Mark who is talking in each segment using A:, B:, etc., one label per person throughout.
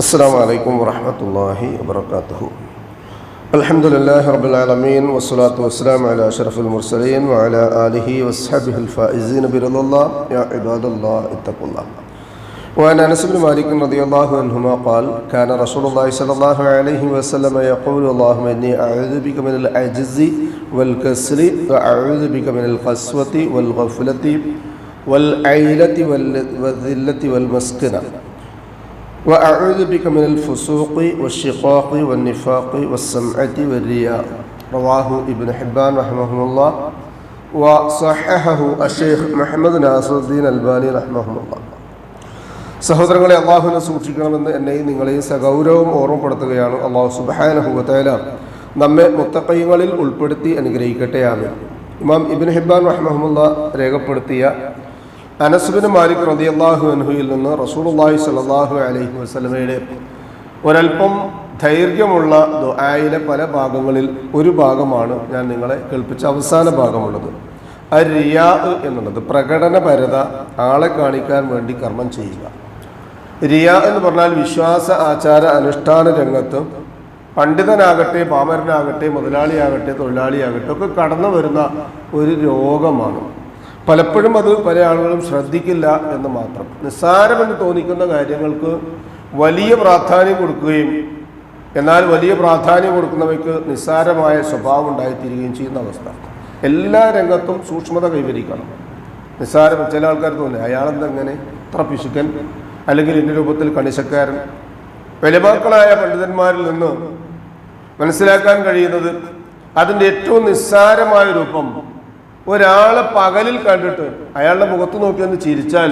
A: السلام عليكم ورحمة الله وبركاته الحمد لله رب العالمين والصلاة والسلام على أشرف المرسلين وعلى آله وصحبه الفائزين برضا الله يا عباد الله اتقوا الله وعن أنس بن مالك رضي الله عنهما قال كان رسول الله صلى الله عليه وسلم يقول اللهم إني أعوذ بك من العجز والكسل وأعوذ بك من القسوة والغفلة والعيلة والذلة والمسكنة وأعوذ بك من الفسوق والشقاق والنفاق والسمعة والرياء رواه ابن حبان رحمه الله وصححه الشيخ محمد ناصر الدين الباني رحمه الله സഹോദരങ്ങളെ അള്ളാഹുവിനെ സൂക്ഷിക്കണമെന്ന് എന്നെയും നിങ്ങളെയും സഗൗരവം ഓർമ്മപ്പെടുത്തുകയാണ് അള്ളാഹു സുബാനഹുബത്തല നമ്മെ മുത്തക്കൈകളിൽ ഉൾപ്പെടുത്തി അനുഗ്രഹിക്കട്ടെ ആമീൻ ഇമാം ഇബിൻ ഹിബാൻ റഹ്മഹമുല്ല രേഖപ്പെടുത്തിയ അനസുബിന് മാലിക് റതി അള്ളാഹു അൻഹുയിൽ നിന്ന് റസൂലുള്ളാഹി സലാഹു അലൈഹി വസ്ലമയുടെ ഒരൽപ്പം ധൈര്യമുള്ള ദുആയിലെ പല ഭാഗങ്ങളിൽ ഒരു ഭാഗമാണ് ഞാൻ നിങ്ങളെ കേൾപ്പിച്ച അവസാന ഭാഗമുള്ളത്. റിയാ എന്നുള്ളത് പ്രകടനപരത ആളെ കാണിക്കാൻ വേണ്ടി കർമ്മം ചെയ്യുക. റിയ എന്ന് പറഞ്ഞാൽ വിശ്വാസ ആചാര അനുഷ്ഠാന രംഗത്ത് പണ്ഡിതനാകട്ടെ പാമരനാകട്ടെ മുതലാളിയാകട്ടെ തൊഴിലാളിയാകട്ടെ ഒക്കെ കടന്നു വരുന്ന ഒരു രോഗമാണ്. പലപ്പോഴും അത് പല ആളുകളും ശ്രദ്ധിക്കില്ല എന്ന് മാത്രം. നിസ്സാരമെന്ന് തോന്നിക്കുന്ന കാര്യങ്ങൾക്ക് വലിയ പ്രാധാന്യം കൊടുക്കുകയും എന്നാൽ വലിയ പ്രാധാന്യം കൊടുക്കുന്നവയ്ക്ക് നിസ്സാരമായ സ്വഭാവം ഉണ്ടായിത്തീരുകയും ചെയ്യുന്ന അവസ്ഥ. എല്ലാ രംഗത്തും സൂക്ഷ്മത കൈവരിക്കണം. നിസ്സാരം ചില ആൾക്കാർ തോന്നി അയാളെന്തെങ്ങനെ ഇത്ര പിശുക്കൻ. അല്ലെങ്കിൽ ഇന്ന രൂപത്തിൽ കണിശക്കാരൻ. വലിമാക്കളായ പണ്ഡിതന്മാരിൽ നിന്ന് മനസ്സിലാക്കാൻ കഴിയുന്നത് അതിന്റെ ഏറ്റവും നിസ്സാരമായ രൂപം ഒരാളെ പകലിൽ കണ്ടിട്ട് അയാളുടെ മുഖത്ത് നോക്കി ഒന്ന് ചിരിച്ചാൽ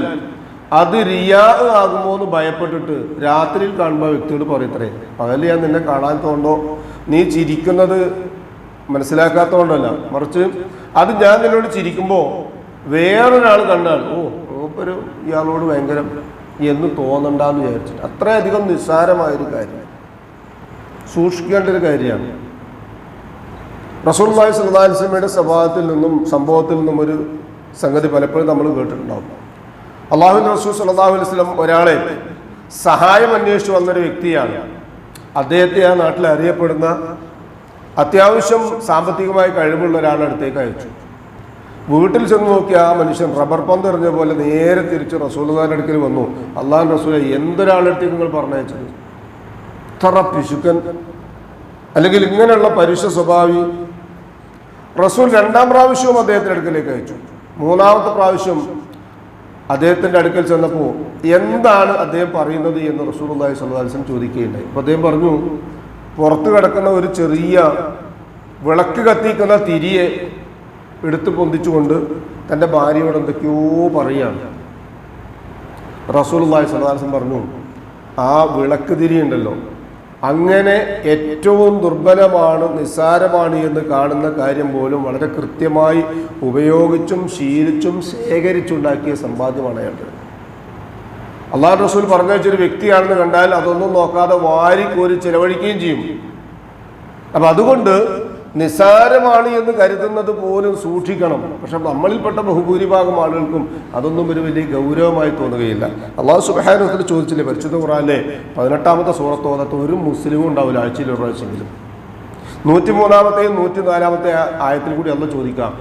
A: അത് റിയാ ആകുമോ എന്ന് ഭയപ്പെട്ടിട്ട് രാത്രിയിൽ കാണുമ്പോൾ വ്യക്തിയോട് പറയത്രേ പകൽ ഞാൻ നിന്നെ കാണാൻ തോണ്ടോ നീ ചിരിക്കുന്നത് മനസ്സിലാക്കാത്തതുകൊണ്ടല്ല. മറിച്ച് അത് ഞാൻ നിന്നോട് ചിരിക്കുമ്പോൾ വേറൊരാൾ കണ്ടാൽ ഓ മൂപ്പര് ഇയാളോട് ഭയങ്കര എന്ന് തോന്നണ്ടെന്ന് വിചാരിച്ചിട്ട്. അത്രയധികം നിസ്സാരമായൊരു കാര്യം. സൂക്ഷിക്കേണ്ട ഒരു കാര്യമാണ്. റസൂൽമായി സല്ലാസ്ലമയുടെ സ്വഭാവത്തിൽ നിന്നും സംഭവത്തിൽ നിന്നും ഒരു സംഗതി പലപ്പോഴും നമ്മൾ കേട്ടിട്ടുണ്ടാവും. അള്ളാഹു റസൂൽ സല്ലാഹു അലൈഹി സ്വലം ഒരാളെ സഹായം അന്വേഷിച്ചു വന്നൊരു വ്യക്തിയാണ്. അദ്ദേഹത്തെ ആ നാട്ടിൽ അറിയപ്പെടുന്ന അത്യാവശ്യം സാമ്പത്തികമായി കഴിവുള്ള ഒരാളുടെ അടുത്തേക്ക് അയച്ചു. വീട്ടിൽ ചെന്ന് നോക്കി ആ മനുഷ്യൻ റബ്ബർ പന്ത് എറിഞ്ഞ പോലെ നേരെ തിരിച്ച് റസൂൽദാന്റെ അടുക്കൽ വന്നു. അള്ളാഹു റസൂലെ എന്തൊരാളടുത്തേക്ക് നിങ്ങൾ പറഞ്ഞയച്ചത്? ഇത്ര പിശുക്കൻ. അല്ലെങ്കിൽ ഇങ്ങനെയുള്ള പരുഷ സ്വഭാവി റസൂൽ രണ്ടാം പ്രാവശ്യവും അദ്ദേഹത്തിന്റെ അടുക്കലേക്ക് അയച്ചു. മൂന്നാമത്തെ പ്രാവശ്യം അദ്ദേഹത്തിന്റെ അടുക്കൽ ചെന്നപ്പോൾ എന്താണ് അദ്ദേഹം പറയുന്നത് എന്ന് റസൂൽ അള്ളാഹി സ്വല്ലാസ്ലം ചോദിക്കുകയുണ്ടായി. അപ്പോൾ അദ്ദേഹം പറഞ്ഞു പുറത്ത് കിടക്കുന്ന ഒരു ചെറിയ വിളക്ക് കത്തിക്കുന്ന തിരിയെ എടുത്തു പൊന്തിച്ചുകൊണ്ട് തന്റെ ഭാര്യയോട് എന്തൊക്കെയോ പറയുകയാണ്. റസൂൽ അള്ളാഹി സ്വല്ലാസ്ലം പറഞ്ഞു ആ വിളക്ക് തിരി ഉണ്ടല്ലോ അങ്ങനെ ഏറ്റവും ദുർബലമാണ് നിസ്സാരമാണ് എന്ന് കാണുന്ന കാര്യം പോലും വളരെ കൃത്യമായി ഉപയോഗിച്ചും ശീലിച്ചും ശേഖരിച്ചുണ്ടാക്കിയ സമ്പാദ്യമാണ് അയാളുടെ. അള്ളാഹു റസൂൽ പറഞ്ഞു വെച്ചൊരു വ്യക്തിയാണെന്ന് കണ്ടാൽ അതൊന്നും നോക്കാതെ വാരിക്കോരി ചെലവഴിക്കുകയും ചെയ്യും. അപ്പം അതുകൊണ്ട് നിസ്സാരമാണ് എന്ന് കരുതുന്നത് പോലും സൂക്ഷിക്കണം. പക്ഷെ നമ്മളിൽപ്പെട്ട ബഹുഭൂരിഭാഗം ആളുകൾക്കും അതൊന്നും ഒരു വലിയ ഗൗരവമായി തോന്നുകയില്ല. അള്ളാഹു സുബാനത്തിൽ ചോദിച്ചില്ലേ പരിശുദ്ധ ഖുറാനിലെ പതിനെട്ടാമത്തെ സൂറത്തോന്നത്ത് ഒരു മുസ്ലിമും ഉണ്ടാവില്ല ആഴ്ചയിൽ ഒരു പ്രാവശ്യമെങ്കിലും. നൂറ്റി മൂന്നാമത്തെയും നൂറ്റി നാലാമത്തെ ആയത്തിൽ കൂടി അന്ന് ചോദിക്കാം.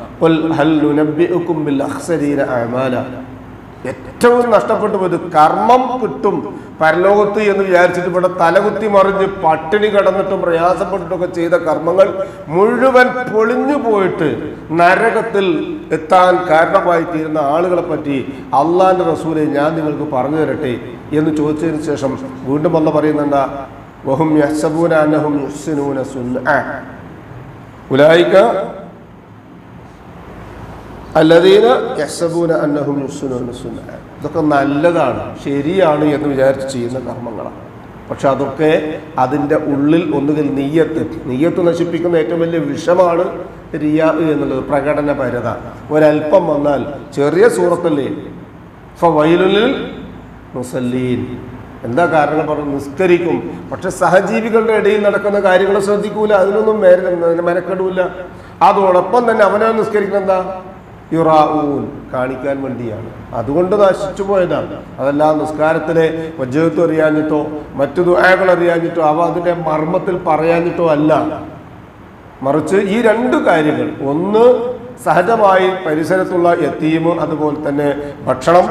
A: ഏറ്റവും നഷ്ടപ്പെട്ടു പോയത്. കർമ്മം കിട്ടും പരലോകത്ത് എന്ന് വിചാരിച്ചിട്ട് ഇവിടെ തലകുത്തി മറിഞ്ഞ് പട്ടിണി കിടന്നിട്ടും പ്രയാസപ്പെട്ടിട്ടൊക്കെ ചെയ്ത കർമ്മങ്ങൾ മുഴുവൻ പൊളിഞ്ഞു പോയിട്ട് നരകത്തിൽ എത്താൻ കാരണമായി തീരുന്ന ആളുകളെ പറ്റി അള്ളാന്റെ റസൂലെ ഞാൻ നിങ്ങൾക്ക് പറഞ്ഞു തരട്ടെ എന്ന് ചോദിച്ചതിന് ശേഷം വീണ്ടും വന്ന് പറയുന്നുണ്ട് വഹും യഹ്സബൂന അന്നഹും ഇതൊക്കെ നല്ലതാണ് ശരിയാണ് എന്ന് വിചാരിച്ച് ചെയ്യുന്ന കർമ്മങ്ങളാണ്. പക്ഷെ അതൊക്കെ അതിന്റെ ഉള്ളിൽ ഒന്നുകിൽ നെയ്യത്ത് നെയ്യത്ത് നശിപ്പിക്കുന്ന ഏറ്റവും വലിയ വിഷമാണ് റിയ എന്നുള്ളത് പ്രകടനപരത ഒരല്പം വന്നാൽ ചെറിയ സൂറത്തല്ലേ? ഫവൈലുലിൽ മുസല്ലീൻ. എന്താ കാരണം പറഞ്ഞു നിസ്കരിക്കും. പക്ഷെ സഹജീവികളുടെ ഇടയിൽ നടക്കുന്ന കാര്യങ്ങൾ ശ്രദ്ധിക്കൂല അതിനൊന്നും മെനക്കെടൂല. അതോടൊപ്പം തന്നെ അവനവൻ നിസ്കരിക്കുന്ന എന്താ? യുറാഊൻ കാണിക്കാൻ വേണ്ടിയാണ്. അതുകൊണ്ട് നശിച്ചു പോയതാണ്. അതല്ല നിസ്കാരത്തിലെ വജ്രത്വം അറിയാഞ്ഞിട്ടോ മറ്റു ദുആകൾ അറിയാഞ്ഞിട്ടോ അവ അതിന്റെ മർമ്മത്തിൽ പറയാഞ്ഞിട്ടോ അല്ല. മറിച്ച് ഈ രണ്ട് കാര്യങ്ങൾ ഒന്ന് സഹജമായി പരിസരത്തുള്ള എത്തിയും അതുപോലെ തന്നെ ഭക്ഷണം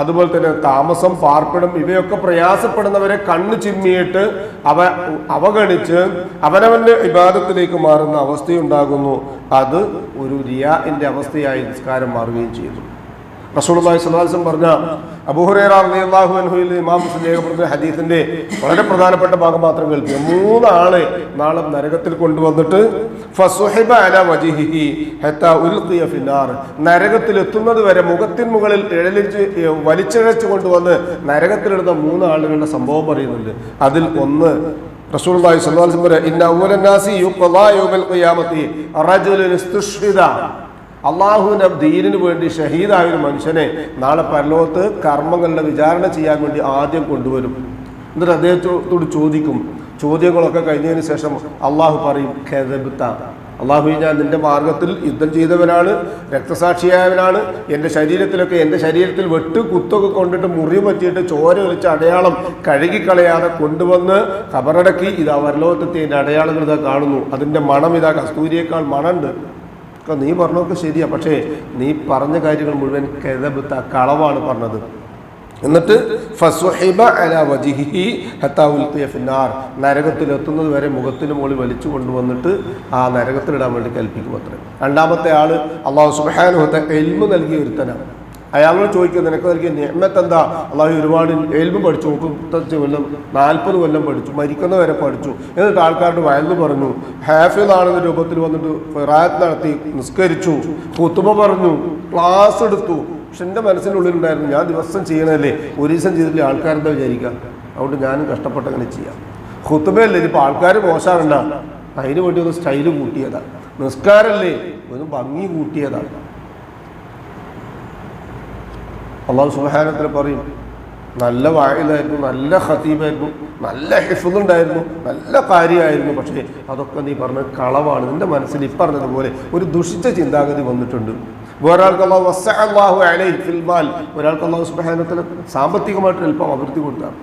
A: അതുപോലെ തന്നെ താമസം പാർപ്പിടം ഇവയൊക്കെ പ്രയാസപ്പെടുന്നവരെ കണ്ണു ചിമ്മിയിട്ട് അവ അവഗണിച്ച് അവനവന്റെ വിവാദത്തിലേക്ക് മാറുന്ന അവസ്ഥയുണ്ടാകുന്നു. അത് ഒരു റിയാന്റെ അവസ്ഥയായി നിസ്കാരം മാറുകയും ചെയ്തു. അലൈഹി വസല്ലം പറഞ്ഞ അബൂഹുറൈറ റളിയല്ലാഹു അൻഹുവിൽ ഇമാം ഹദീസിന്റെ വളരെ പ്രധാനപ്പെട്ട ഭാഗം മാത്രം കേൾക്കുക മൂന്നാളെ നാളെ നരകത്തിൽ കൊണ്ടുവന്നിട്ട് ഫസുഹിബ അല വജിഹിഹി ഉൽഖിയ നരകത്തിൽ എത്തുന്നത് വരെ മുഖത്തിന് മുകളിൽ എഴലിച്ച് വലിച്ചിഴച്ച് കൊണ്ടുവന്ന് നരകത്തിലിടുന്ന മൂന്ന് ആളുകളുടെ സംഭവം പറയുന്നുണ്ട്. അതിൽ ഒന്ന് അലൈഹി വസല്ലം പറയാ ഖിയാമത്തി അള്ളാഹുവിന്റെ ദീനിന് വേണ്ടി ഷഹീദായ ഒരു മനുഷ്യനെ നാളെ പരലോകത്ത് കർമ്മങ്ങളുടെ വിചാരണ ചെയ്യാൻ വേണ്ടി ആദ്യം കൊണ്ടുവരും. എന്നിട്ട് അദ്ദേഹത്തോട് ചോദിക്കും. ചോദ്യങ്ങളൊക്കെ കഴിഞ്ഞതിന് ശേഷം അള്ളാഹു പറയും ഖെദബ്ത അള്ളാഹു ഞാൻ നിന്റെ മാർഗത്തിൽ യുദ്ധം ചെയ്തവനാണ് രക്തസാക്ഷിയായവനാണ്. എന്റെ ശരീരത്തിലൊക്കെ എന്റെ ശരീരത്തിൽ വെട്ട് കുത്തൊക്കെ കൊണ്ടിട്ട് മുറി പറ്റിയിട്ട് ചോര ഒലിച്ച അടയാളം കഴുകിക്കളയാതെ കൊണ്ടുവന്ന് കബറടക്കി ഇതാ വരലോകത്തെത്തി എന്റെ അടയാളങ്ങൾ ഇതാ കാണുന്നു. അതിന്റെ മണം ഇതാ കസ്തൂരിയേക്കാൾ മണമുണ്ട്. ഒക്കെ നീ പറഞ്ഞൊക്കെ ശരിയാ. പക്ഷേ നീ പറഞ്ഞ കാര്യങ്ങൾ മുഴുവൻ കെതബത്ത കളവാണ് പറഞ്ഞത്. എന്നിട്ട് ഫസ്വഹിബ അല വജിഹി ഹത്താ ഉൽഖിയ ഫിന്നാർ. നരകത്തിൽ എത്തുന്നത് വരെ മുഖത്തിന് മുകളിൽ വലിച്ചു കൊണ്ടുവന്നിട്ട് ആ നരകത്തിലിടാൻ വേണ്ടി കൽപ്പിക്കും അത്രേ. രണ്ടാമത്തെ ആൾ അള്ളാഹു സുബാനുഹത്തെ എൽമ് നൽകിയ ഒരുത്തനാണ്. അയാളോട് ചോദിക്കുക നിനക്ക് നൽകിയ നിയമത്ത് എന്താ അള്ളാഹു ഒരുപാട് എൽബ് പഠിച്ചു മുപ്പത്തഞ്ച് കൊല്ലം നാൽപ്പത് കൊല്ലം പഠിച്ചു മരിക്കുന്ന വരെ പഠിച്ചു. എന്നിട്ട് ആൾക്കാരുടെ വയന്ന് പറഞ്ഞു ഹാഫിൽ ആണെന്ന രൂപത്തിൽ വന്നിട്ട് ഫിറാത്ത് നടത്തി നിസ്കരിച്ചു കുത്തുമ പറഞ്ഞു ക്ലാസ് എടുത്തു. പക്ഷെ എന്റെ മനസ്സിനുള്ളിലുണ്ടായിരുന്നു ഞാൻ ദിവസം ചെയ്യണതല്ലേ ഒരു ദിവസം ചെയ്തിട്ട് ആൾക്കാരെന്താ വിചാരിക്കുക? അതുകൊണ്ട് ഞാനും കഷ്ടപ്പെട്ട് അങ്ങനെ ചെയ്യാം. ഹുത്തുബയല്ലേ ഇപ്പോൾ ആൾക്കാർ മോശമാകണ്ട അതിന് വേണ്ടി ഒന്ന് സ്റ്റൈൽ കൂട്ടിയതാണ് നിസ്കാരല്ലേ ഒന്ന് ഭംഗി കൂട്ടിയതാണ് അള്ളാഹു സുബാനത്തിൽ പറയും നല്ല വായിലായിരുന്നു നല്ല ഖതീബായിരുന്നു നല്ല ഹിഫുണ്ടായിരുന്നു നല്ല കാര്യമായിരുന്നു പക്ഷേ അതൊക്കെ നീ പറഞ്ഞ കളവാണ്. നിന്റെ മനസ്സിൽ ഈ പറഞ്ഞതുപോലെ ഒരു ദുഷിച്ച ചിന്താഗതി വന്നിട്ടുണ്ട്. ഒരാൾക്ക് അള്ളാഹു ഒരാൾക്ക് അള്ളാഹു സുബാനത്തിൽ സാമ്പത്തികമായിട്ട് അല്പം അഭിവൃദ്ധി കൊടുത്താണ്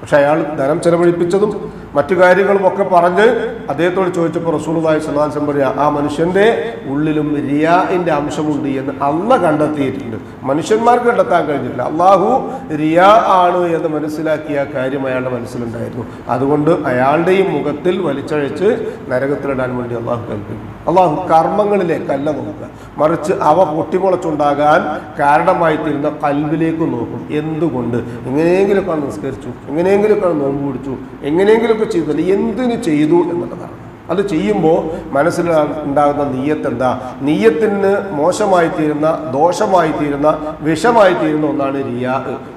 A: പക്ഷെ അയാൾ ധനം ചെലവഴിപ്പിച്ചതും മറ്റു കാര്യങ്ങളും ഒക്കെ പറഞ്ഞ് അദ്ദേഹത്തോട് ചോദിച്ചപ്പോൾ റസൂലുള്ളാഹി സ്വല്ലല്ലാഹു അലൈഹി വസല്ലം പറയാ ആ മനുഷ്യന്റെ ഉള്ളിലും റിയാഇന്റെ അംശമുണ്ട് എന്ന് അന്ന് കണ്ടെത്തിയിട്ടുണ്ട്. മനുഷ്യന്മാർക്ക് കണ്ടെത്താൻ കഴിഞ്ഞിട്ടില്ല. അള്ളാഹു റിയാ ആണ് എന്ന് മനസ്സിലാക്കിയ കാര്യം അയാളുടെ മനസ്സിലുണ്ടായിരുന്നു. അതുകൊണ്ട് അയാളുടെയും മുഖത്തിൽ വലിച്ചഴച്ച് നരകത്തിലിടാൻ വേണ്ടി അള്ളാഹു കൽപ്പിക്കും അള്ളാഹു കർമ്മങ്ങളിലേക്കല്ല നോക്കുക. മറിച്ച് അവ പൊട്ടിമുളച്ചുണ്ടാകാൻ കാരണമായി തീരുന്ന കൽവിലേക്ക് നോക്കും. എന്തുകൊണ്ട്? എങ്ങനെയെങ്കിലുമൊക്കെ നിസ്കരിച്ചു എങ്ങനെയെങ്കിലുമൊക്കെ നോമ്പ് പിടിച്ചു എങ്ങനെയെങ്കിലുമൊക്കെ ചെയ്തില്ല എന്തിനു ചെയ്തു എന്നുള്ളതാണ്. അത് ചെയ്യുമ്പോൾ മനസ്സിൽ ഉണ്ടാകുന്ന നീയത്ത് എന്താ നീയത്തിന് മോശമായി തീരുന്ന ദോഷമായി തീരുന്ന വിഷമായി തീരുന്ന ഒന്നാണ് റിയാ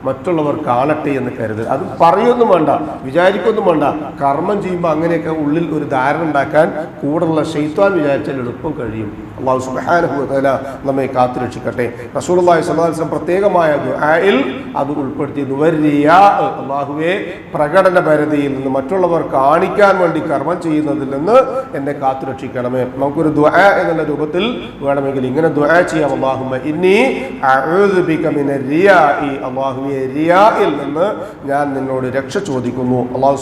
A: മറ്റുള്ളവർ കാണട്ടെ എന്ന് കരുതൽ അത് പറയൊന്നും വേണ്ട വിചാരിക്കൊന്നും വേണ്ട. കർമ്മം ചെയ്യുമ്പോൾ അങ്ങനെയൊക്കെ ഉള്ളിൽ ഒരു ധാരണ ഉണ്ടാക്കാൻ കൂടെയുള്ള ഷെയ്ത്താൻ വിചാരിച്ചാൽ എളുപ്പം കഴിയും. അള്ളാഹു സുബാനുഭവത്തല നമ്മെ കാത്തു രക്ഷിക്കട്ടെ. അലൈഹി വസല്ലം പ്രത്യേകമായ ദുആയിൽ അത് ഉൾപ്പെടുത്തി അള്ളാഹുവെ പ്രകടന പരിധിയിൽ നിന്ന് മറ്റുള്ളവർ കാണിക്കാൻ വേണ്ടി കർമ്മം ചെയ്യുന്നതിൽ നിന്ന് എന്നെ കാത്തു രക്ഷിക്കണമേ നമുക്കൊരു ദുആ എന്നുള്ള രൂപത്തിൽ വേണമെങ്കിൽ ഇങ്ങനെ ദുആ ചെയ്യാം. അള്ളാഹുമ ഇനി റിയായിൽ നിന്ന് ഞാൻ നിന്നോട് രക്ഷ ചോദിക്കുന്നു. അള്ളാഹു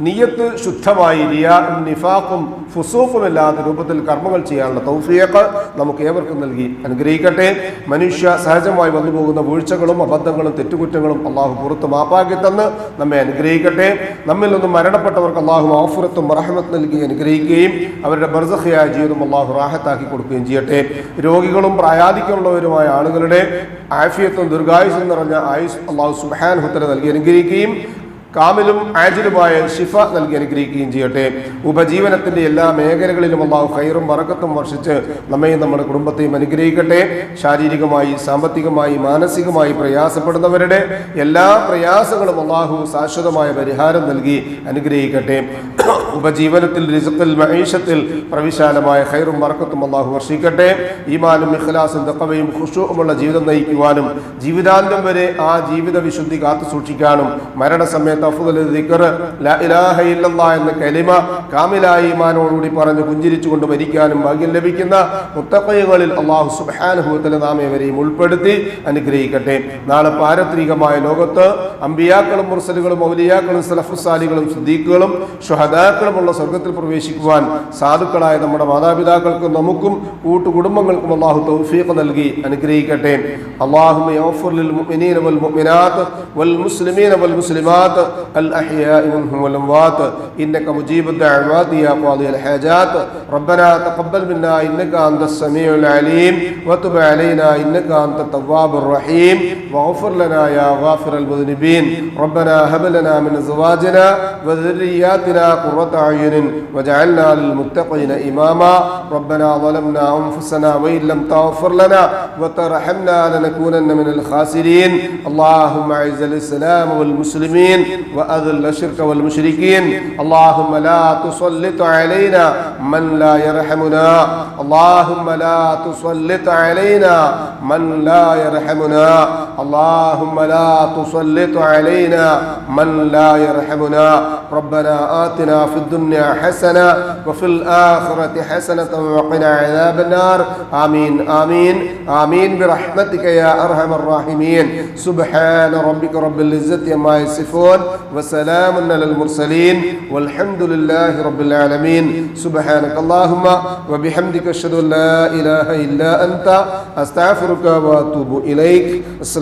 A: നിയത്ത് ശുദ്ധമായി റിയാഉം നിഫാഖും ഫുസൂഫും ഇല്ലാത്ത രൂപത്തിൽ കർമ്മങ്ങൾ ചെയ്യാനുള്ള തൗഫീഖ് നമുക്ക് ഏവർക്കും നൽകി. അനുഗ്രഹിക്കട്ടെ. മനുഷ്യ സഹജമായി വന്നു പോകുന്ന വീഴ്ചകളും അബദ്ധങ്ങളും തെറ്റുകുറ്റങ്ങളും അള്ളാഹു പുറത്ത് മാപ്പാക്കി തന്ന് നമ്മെ അനുഗ്രഹിക്കട്ടെ. നമ്മിൽ നിന്നും മരണപ്പെട്ടവർക്ക് അള്ളാഹു ആഫുറത്തും റഹമത്ത് നൽകി അനുഗ്രഹിക്കുകയും അവരുടെ ബർസഹയായ ജീവിതം അള്ളാഹു റാഹത്താക്കി കൊടുക്കുകയും ചെയ്യട്ടെ. രോഗികളും പ്രായാധിക്കമുള്ളവരുമായ ആളുകളുടെ ആഫിയത്തും ദീർഘായുസും നിറഞ്ഞ ആയുസ് അള്ളാഹു സുബാൻ ഹുത്തര നൽകി അനുഗ്രഹിക്കുകയും കാമിലും ആജിലുമായ ഷിഫ നൽകി അനുഗ്രഹിക്കുകയും ചെയ്യട്ടെ. ഉപജീവനത്തിന്റെ എല്ലാ മേഖലകളിലും അള്ളാഹു ഖൈറും വറക്കത്തും വർഷിച്ച് നമ്മയും നമ്മുടെ കുടുംബത്തെയും അനുഗ്രഹിക്കട്ടെ. ശാരീരികമായി സാമ്പത്തികമായി മാനസികമായി പ്രയാസപ്പെടുന്നവരുടെ എല്ലാ പ്രയാസങ്ങളും അള്ളാഹു ശാശ്വതമായ പരിഹാരം നൽകി അനുഗ്രഹിക്കട്ടെ. ഉപജീവനത്തിൽ രജത്തിൽ മഹീഷത്തിൽ പ്രവിശാലമായ ഖൈറും വറക്കത്തും അള്ളാഹു വർഷിക്കട്ടെ. ഈമാനും ഇഖ്ലാസും തക്കവയും ഖുഷുവുമുള്ള ജീവിതം നയിക്കുവാനും ജീവിതാന്തം വരെ ആ ജീവിത വിശുദ്ധി കാത്തു സൂക്ഷിക്കാനും മരണസമയത്ത് സമയത്ത് അഫ്ദൽ ദിക്ർ ലാ ഇലാഹ ഇല്ലല്ലാ എന്ന കലിമ കാമിലായ ഈമാനോടുകൂടി പറഞ്ഞ് പുഞ്ചിരിച്ചുകൊണ്ട് മരിക്കാനും ഭാഗ്യം ലഭിക്കുന്ന മുത്തക്കയങ്ങളിൽ അള്ളാഹു സുബാനുഭവത്തിൽ നാം ഇവരെയും ഉൾപ്പെടുത്തി അനുഗ്രഹിക്കട്ടെ നാളെ പാരത്രികമായ ലോകത്ത് അമ്പിയാക്കളും മുർസലുകളും മൗലിയാക്കളും സലഫുസാലികളും സുദ്ദീഖുകളും ഷുഹദാക്കളുമുള്ള സ്വർഗത്തിൽ പ്രവേശിക്കുവാൻ സാധുക്കളായ നമ്മുടെ മാതാപിതാക്കൾക്കും നമുക്കും കൂട്ടുകുടുംബങ്ങൾക്കും അള്ളാഹു തൗഫീഖ് നൽകി അനുഗ്രഹിക്കട്ടെ اللهم يغفر للمؤمنين والمؤمنات والمسلمين والمسلمات الأحياء منهم والأموات إنك مجيب الدعوات يا قاضي الحاجات ربنا تقبل منا إنك أنت السميع العليم وتب علينا إنك أنت التواب الرحيم واغفر لنا يا غافر المذنبين ربنا هب لنا من أزواجنا وذرياتنا قرة أعين وجعلنا للمتقين إماما ربنا ظلمنا أنفسنا وإن لم تغفر لنا وترحمنا لنكونن من الخاسرين اللهم أعز الإسلام والمسلمين وأذل الشرك والمشركين. اللهم لا تسلط علينا من لا يرحمنا. اللهم لا تسلط علينا من لا يرحمنا. اللهم لا تسلط علينا من لا يرحمنا. ربنا آتنا في الدنيا حسنة وفي الآخرة حسنة وقنا عذاب النار. آمين آمين آمين. برحمتك يا أرحم الراحمين. سبحان ربك رب العزة عما يصفون وسلام على المرسلين والحمد لله رب العالمين. سبحانك اللهم وبحمدك أشهد أن لا إله إلا أنت. أستغفرك وأتوب إليك. السلام